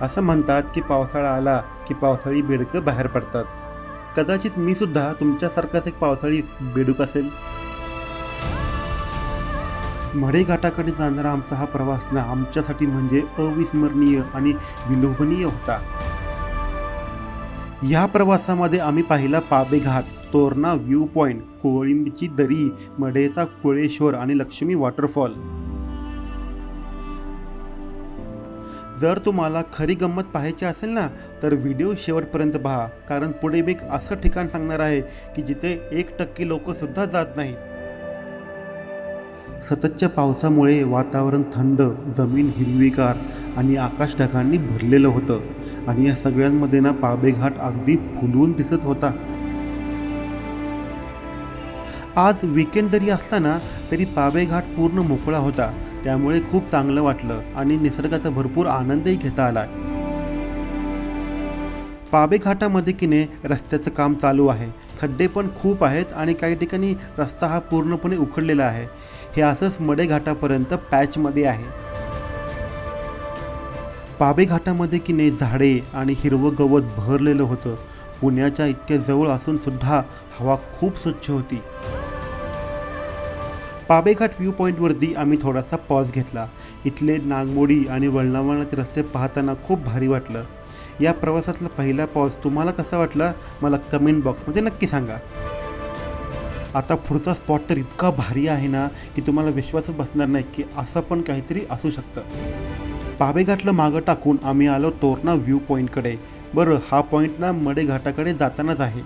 असं म्हणतात की पावसाळा आला की पावसाळी बेडकं बाहेर पडतात. कदाचित मी सुद्धा तुमच्यासारखाच एक पावसाळी बेडूक असेल. मढे घाटाकडे जाणारा आमचा हा प्रवास ना आमच्यासाठी म्हणजे अविस्मरणीय आणि विलोभनीय होता. या प्रवासामध्ये आम्ही पाहिला पाबे घाट तोरणा व्ह्यू पॉईंट कोळिंबची दरी मढेचा कोळेश्वर आणि लक्ष्मी वॉटरफॉल जर तुम्हाला खरी गंमत पाहायची असेल ना तर व्हिडिओ शेवटपर्यंत पहा. कारण पुढे मी एक असं ठिकाण सांगणार आहे की जिथे एक टक्के लोकंसुद्धा जात नाहीत. सततच्या पावसामुळे वातावरण थंड जमीन हिरवीगार आणि आकाश ढगांनी भरलेलं होतं आणि या सगळ्यांमध्ये ना पाबेघाट अगदी फुलवून दिसत होता. आज विकेंड जरी असला ना तरी पाबेघाट पूर्ण मोकळा होता. त्यामुळे खूप चांगलं वाटलं आणि निसर्गाचा भरपूर आनंदही घेता आला. पाबे घाटामध्ये किने रस्त्याचं काम चालू आहे. खड्डे पण खूप आहेत आणि काही ठिकाणी रस्ता हा पूर्णपणे उखडलेला आहे. हे असंच मडे घाटापर्यंत पॅचमध्ये आहे. पाबे घाटामध्ये किने झाडे आणि हिरवं गवत भरलेलं होतं. पुण्याच्या इतक्या जवळ असून सुद्धा हवा खूप स्वच्छ होती. पाबेघाट व्ह्यू पॉईंटवरती आम्ही थोडासा पॉज घेतला. इथले नागमोडी आणि वळणावळणाचे रस्ते पाहताना खूप भारी वाटलं. या प्रवासातला पहिला पॉज तुम्हाला कसा वाटला? मला कमेंट बॉक्समध्ये नक्की सांगा. आता पुढचा स्पॉट तर इतका भारी आहे ना की तुम्हाला विश्वासच बसणार नाही की असं पण काहीतरी असू शकतं. पाबेघाटला मागं टाकून आम्ही आलो तोरणा व्ह्यू पॉईंटकडे बरं हा पॉईंट ना मडेघाटाकडे जातानाच आहे.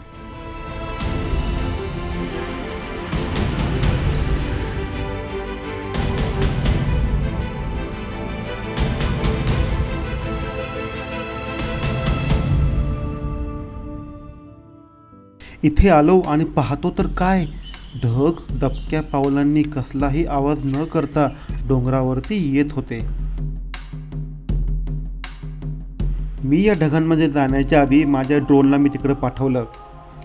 इथे आलो आणि पाहतो तर काय? ढग दबक्या पावलांनी कसलाही आवाज न करता डोंगरावरती येत होते. मी या ढगांमध्ये जाण्याच्या आधी माझ्या ड्रोनला मी तिकडे पाठवलं.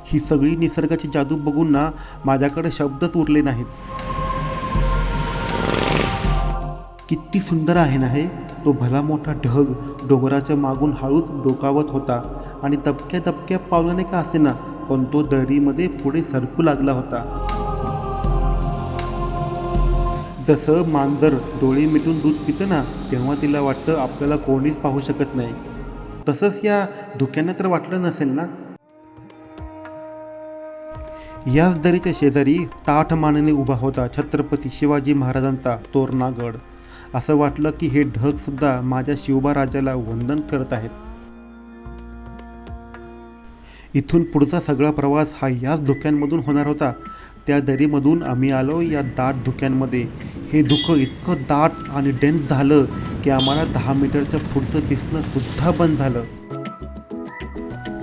ही सगळी निसर्गाची जादू बघून ना माझ्याकडे शब्दच उरले नाहीत. किती सुंदर आहे ना हे? तो भला मोठा ढग डोंगराच्या मागून हळूच डोकावत होता आणि दबक्या दबक्या पावलाने का असेना पण तो दरीमध्ये पुढे सरकू लागला होता. जसं मांजर डोळे मिटून दूध पितं ना तेव्हा तिला वाटतं आपल्याला कोणीच पाहू शकत नाही. तसंच या धुक्यानं तर वाटलं नसेल ना? याच दरीच्या शेजारी ताठ मानेने उभा होता छत्रपती शिवाजी महाराजांचा तोरणागड. असं वाटलं की हे ढगसुद्धा माझ्या शिवबा राजाला वंदन करत आहेत. इथून पुढचा सगळा प्रवास हा याच धुक्यांमधून होणार होता. त्या दरीमधून आम्ही आलो या दाट धुक्यांमध्ये. हे धुकं इतकं दाट आणि डेन्स झालं की आम्हाला दहा मीटरच्या पुढचं दिसणं सुद्धा बंद झालं.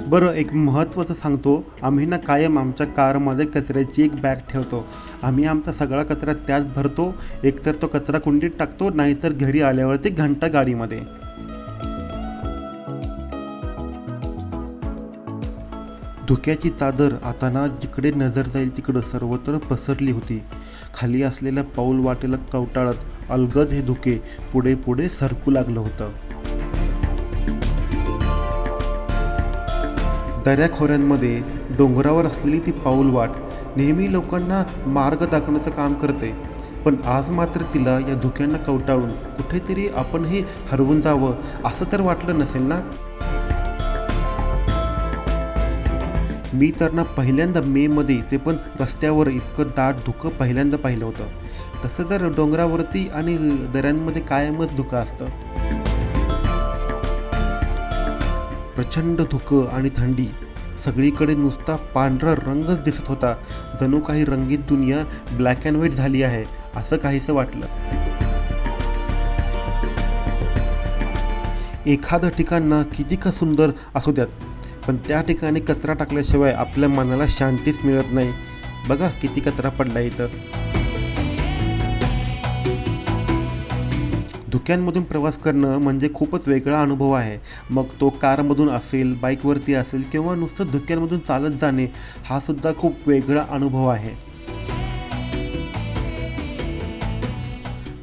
बरं एक महत्त्वाचं सांगतो. आम्ही ना कायम आमच्या कारमध्ये कचऱ्याची एक बॅग ठेवतो. आम्ही आमचा सगळा कचरा त्यात भरतो. एकतर तो कचरा कुंडीत टाकतो नाहीतर घरी आल्यावरती घंटा गाडीमध्ये. धुक्याची चादर आता ना जिकडे नजर जाईल तिकडं सर्वत्र पसरली होती. खाली असलेल्या पाऊल वाटेला कवटाळत अलगद हे धुके पुढे पुढे सरकू लागलं होतं. दऱ्याखोऱ्यांमध्ये डोंगरावर असलेली ती पाऊल वाट नेहमी लोकांना मार्ग दाखवण्याचं काम करते पण आज मात्र तिला या धुक्यांना कवटाळून कुठेतरी आपण हे हरवून जावं असं तर वाटलं नसेल ना? मी तर ना पहिल्यांदा मेमध्ये ते पण रस्त्यावर इतकं दाट धुकं पहिल्यांदा पाहिलं होतं. तसं तर डोंगरावरती आणि दऱ्यांमध्ये कायमच धुकं असतं. प्रचंड धुकं आणि थंडी. सगळीकडे नुसता पांढरा रंगच दिसत होता. जणू काही रंगीत दुनिया ब्लॅक अँड व्हाईट झाली आहे असं काहीसं वाटलं. एखादं ठिकाण ना किती का सुंदर असू द्यात. पण त्या ठिकाणी कचरा टाकल्याशिवाय आपल्या मनाला शांतीच मिळत नाही. बघा किती कचरा पडला इथं. धुक्यांमधून प्रवास करणं म्हणजे खूपच वेगळा अनुभव आहे. मग तो कारमधून असेल बाईकवरती असेल किंवा नुसतं धुक्यांमधून चालत जाणे हा सुद्धा खूप वेगळा अनुभव आहे.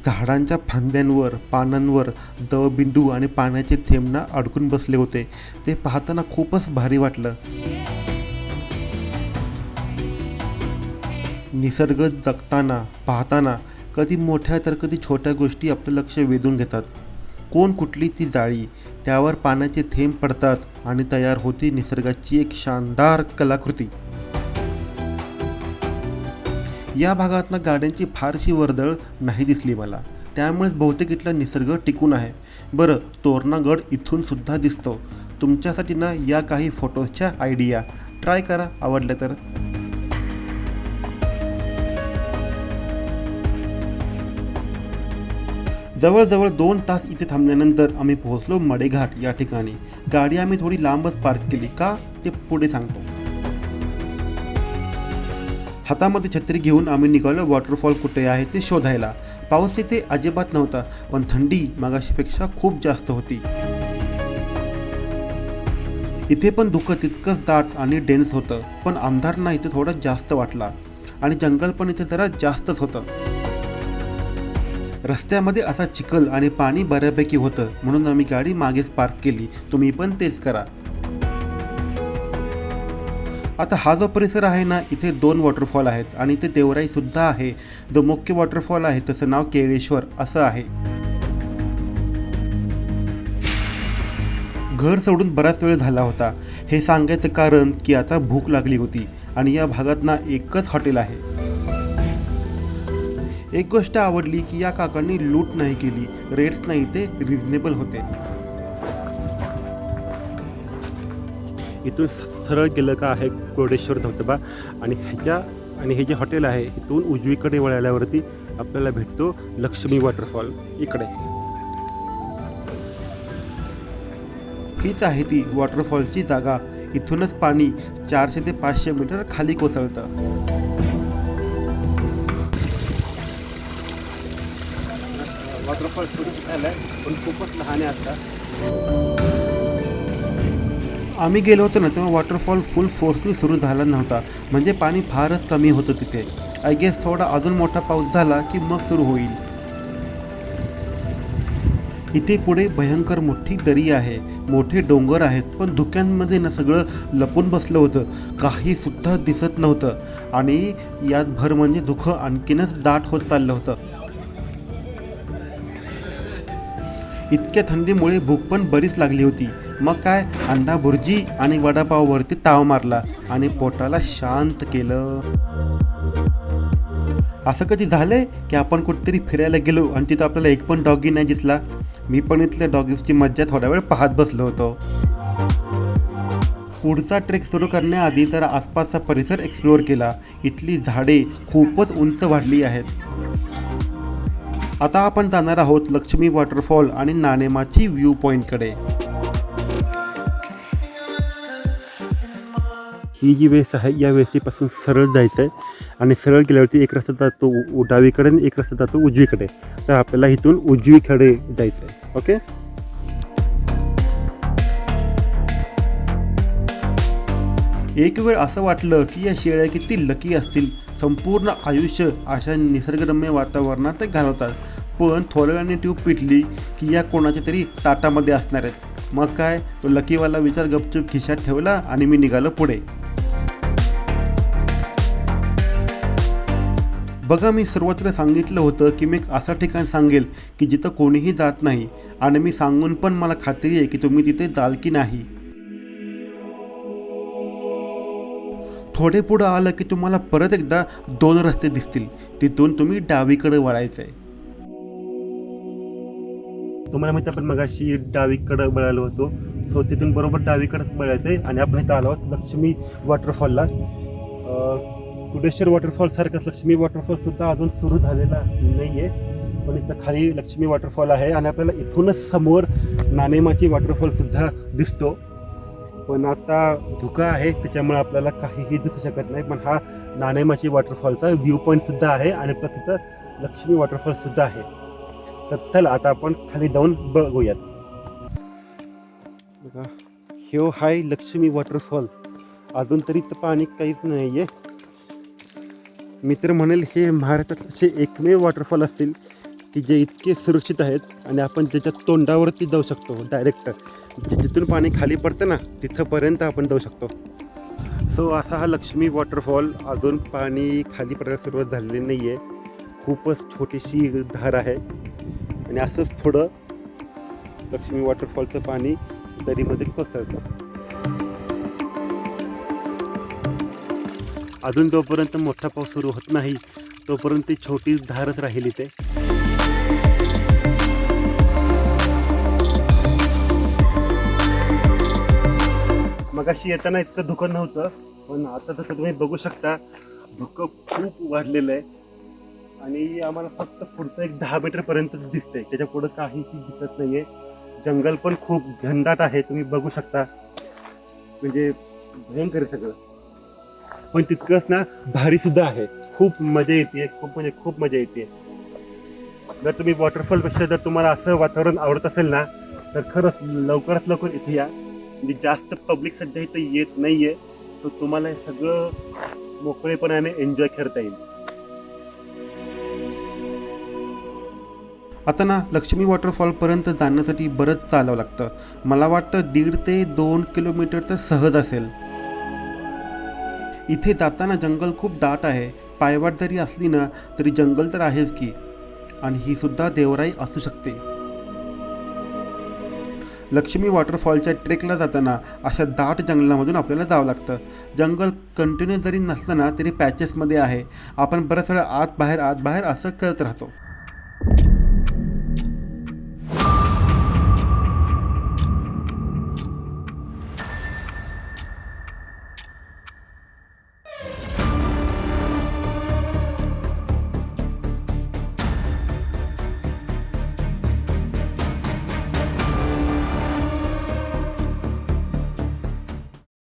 झाडांच्या फांद्यांवर पानांवर दवबिंदू आणि पाण्याचे थेंबना अडकून बसले होते. ते पाहताना खूपच भारी वाटलं. निसर्ग जगताना पाहताना कधी मोठ्या तर कधी छोट्या गोष्टी आपलं लक्ष वेधून घेतात. कोण कुठली ती जाळी? त्यावर पाण्याचे थेंब पडतात आणि तयार होती निसर्गाची एक शानदार कलाकृती. या भागातनं गाड्यांची फारशी वर्दळ नाही दिसली मला. त्यामुळेच बहुतेक इथला निसर्ग टिकून आहे. बरं तोरणागड इथून सुद्धा दिसतो. तुमच्यासाठी ना या काही फोटोजच्या आयडिया. ट्राय करा आवडल्या तर. जवळजवळ दोन तास इथे थांबल्यानंतर आम्ही पोहोचलो मडेघाट या ठिकाणी. गाडी आम्ही थोडी लांबच पार्क केली. का? ते पुढे सांगतो. हातामध्ये छत्री घेऊन आम्ही निघालो. वॉटरफॉल कुठे आहे ते शोधायला. पाऊस तिथे अजिबात नव्हता पण थंडी मागाशीपेक्षा खूप जास्त होती. इथे पण धुकं तितकंच दाट आणि डेन्स होतं पण अंधार इथे थोडा जास्त वाटला. आणि जंगल पण इथे जरा जास्तच होतं. रस्त्यामध्ये असा चिखल आणि पाणी बऱ्यापैकी होतं म्हणून आम्ही गाडी मागेच पार्क केली. तुम्ही पण तेच करा. आता हा जो परिसर आहे ना इथे दोन वॉटरफॉल आहेत आणि इथे देवराई सुद्धा आहे. जो मुख्य वॉटरफॉल आहे त्याचं नाव केळेश्वर असं आहे. घर सोडून बराच वेळ झाला होता. हे सांगायचं कारण की आता भूक लागली होती आणि या भागात ना एकच हॉटेल आहे. एक गोष्ट आवडली की या काकांनी लूट नाही केली. रेट्स नाही ते रिझनेबल होते. इथून सरळ गेलं का आहे कोरडेश्वर धबधबा. आणि ह्याच्या आणि हे जे हॉटेल आहे इथून उजवीकडे वळाल्यावरती आपल्याला भेटतो लक्ष्मी वॉटरफॉल इकडे. हीच आहे ती वॉटरफॉलची जागा. इथूनच पाणी चारशे ते पाचशे मीटर खाली कोसळतं. वॉटरफॉल सुरू झालं आहे पण खूपच लहान आहे आता. आम्ही गेलो होतो ना तेव्हा वॉटरफॉल फुल फोर्सनी सुरू झाला नव्हता. म्हणजे पाणी फारच कमी होतं तिथे. आय गेस थोडा अजून मोठा पाऊस झाला की मग सुरू होईल. इथे पुढे भयंकर मोठी दरी आहे. मोठे डोंगर आहेत पण धुक्यांमध्ये ना सगळं लपून बसलं होतं. काही सुद्धा दिसत नव्हतं. आणि यात भर म्हणजे दुःख आणखीनच दाट होत चाललं होतं. इतक्या थंडीमुळे भूक पण बरीच लागली होती. मग काय? अंडा भुर्जी आणि वडापाववरती ताव मारला आणि पोटाला शांत केलं. असं कधी झालंय की आपण कुठेतरी फिरायला गेलो आणि तिथं आपल्याला एक पण डॉगी नाही दिसला? मी पण इथल्या डॉगीजची मज्जा थोडा वेळ पाहत बसलो होतो. पुढचा ट्रेक सुरू करण्याआधी जरा आसपासचा परिसर एक्सप्लोअर केला. इथली झाडे खूपच उंच वाढली आहेत. आता आपण जाणार आहोत लक्ष्मी वॉटरफॉल आणि नाणेमाची व्ह्यू पॉईंटकडे ही जी वेस आहे या वेसीपासून सरळ जायचं आहे आणि सरळ गेल्यावरती एक रस्ता जातो उ- डावीकडे आणि एक रस्ता जातो उजवीकडे. तर आपल्याला इथून उजवीकडे जायचं आहे ओके? एक वेळ असं वाटलं की या शेळ्या किती लकी असतील. संपूर्ण आयुष्य अशा निसर्गरम्य वातावरणात घालवतात. पण थोड्या वेळाने ट्यूब पिटली की या कोणाच्या तरी ताटामध्ये असणार आहेत. मग काय? तो लकीवाला विचार गपचूप खिशात ठेवला आणि मी निघालो पुढे. बघा मी सर्वत्र सांगितलं होतं की मी एक असं ठिकाण सांगेल की जिथं कोणीही जात नाही. आणि मी सांगून पण मला खात्री आहे की तुम्ही तिथे जाल की नाही. थोडे पुढं आलं की तुम्हाला परत एकदा दोन रस्ते दिसतील. तिथून तुम्ही डावीकडे वळायचं आहे तुम्हाला माहिती आपण मगाशी डावीकडे वळालो होतो. सो तिथून बरोबर डावीकडे वळायचं आहे आणि आपण इथं आलो आहोत लक्ष्मी वॉटरफॉलला कुडेश्वर वॉटरफॉल सारखंच लक्ष्मी वॉटरफॉल सुद्धा अजून सुरू झालेला नाही आहे पण इथं खाली लक्ष्मी वॉटरफॉल आहे आणि आपल्याला इथूनच समोर नाणेमाची वॉटरफॉल सुद्धा दिसतो. पण आता धुका आहे त्याच्यामुळे आपल्याला काहीही दिसू शकत नाही. पण हा नाणेमाची वॉटरफॉलचा व्ह्यू पॉईंट सुद्धा आहे आणि प्लस इथं लक्ष्मी वॉटरफॉल सुद्धा आहे. तर चला आता आपण खाली जाऊन बघूयात. बघा ह्यो हाय लक्ष्मी वॉटरफॉल अजून तरी तर पाणी काहीच नाही आहे मी तर म्हणेल हे महाराष्ट्रातले एकमेव वॉटरफॉल असतील की जे इतके सुरक्षित आहेत आणि आपण त्याच्या तोंडावरती जाऊ शकतो डायरेक्ट जिथून पाणी खाली पडतं ना तिथंपर्यंत आपण जाऊ शकतो. सो असा हा लक्ष्मी वॉटरफॉल अजून पाणी खाली पडायला सुरुवात झालेली नाही आहे खूपच छोटीशी धार आहे. आणि असंच थोडं लक्ष्मी वॉटरफॉलचं पाणी दरीमध्ये कोसळतं. अजून जोपर्यंत मोठा पाऊस सुरू होत नाही तोपर्यंत ती छोटी धारच राहिली ते मगाशी येताना इतकं धुकं नव्हतं पण आता तसं तुम्ही बघू शकता धुकं खूप वाढलेलं आहे. आणि आम्हाला फक्त पुढचं एक दहा मीटरपर्यंतच दिसतंय. त्याच्या पुढं काहीही दिसत आहे जंगल पण खूप घनदाट आहे तुम्ही बघू शकता. म्हणजे भयंकर सगळं. पण तितकंच ना भारी सुद्धा आहे. खूप मजा येते खूप म्हणजे खूप मजा येते. जर तुम्ही वॉटरफॉलपेक्षा जर तुम्हाला असं वातावरण आवडत असेल ना तर खरंच लवकरात लवकर इथे या. म्हणजे जास्त पब्लिक सध्या इथं येत नाही आहे तर तुम्हाला हे सगळं मोकळेपणाने एन्जॉय करता येईल. आता ना लक्ष्मी वॉटरफॉलपर्यंत जाण्यासाठी बरंच चालावं लागतं. मला वाटतं दीड ते दोन किलोमीटर तर सहज असेल. इथे जाताना जंगल खूप दाट आहे पायवाट जरी असली ना तरी जंगल तर आहेच की. आणि ही सुद्धा देवराई असू शकते. लक्ष्मी वॉटरफॉलच्या ट्रेकला जाताना अशा दाट जंगलामधून आपल्याला जावं लागतं. जंगल कंटिन्यू जरी नसलं ना तरी पॅचेसमध्ये आहे. आपण बऱ्याच वेळा आत बाहेर आत बाहेर असं करत राहतो.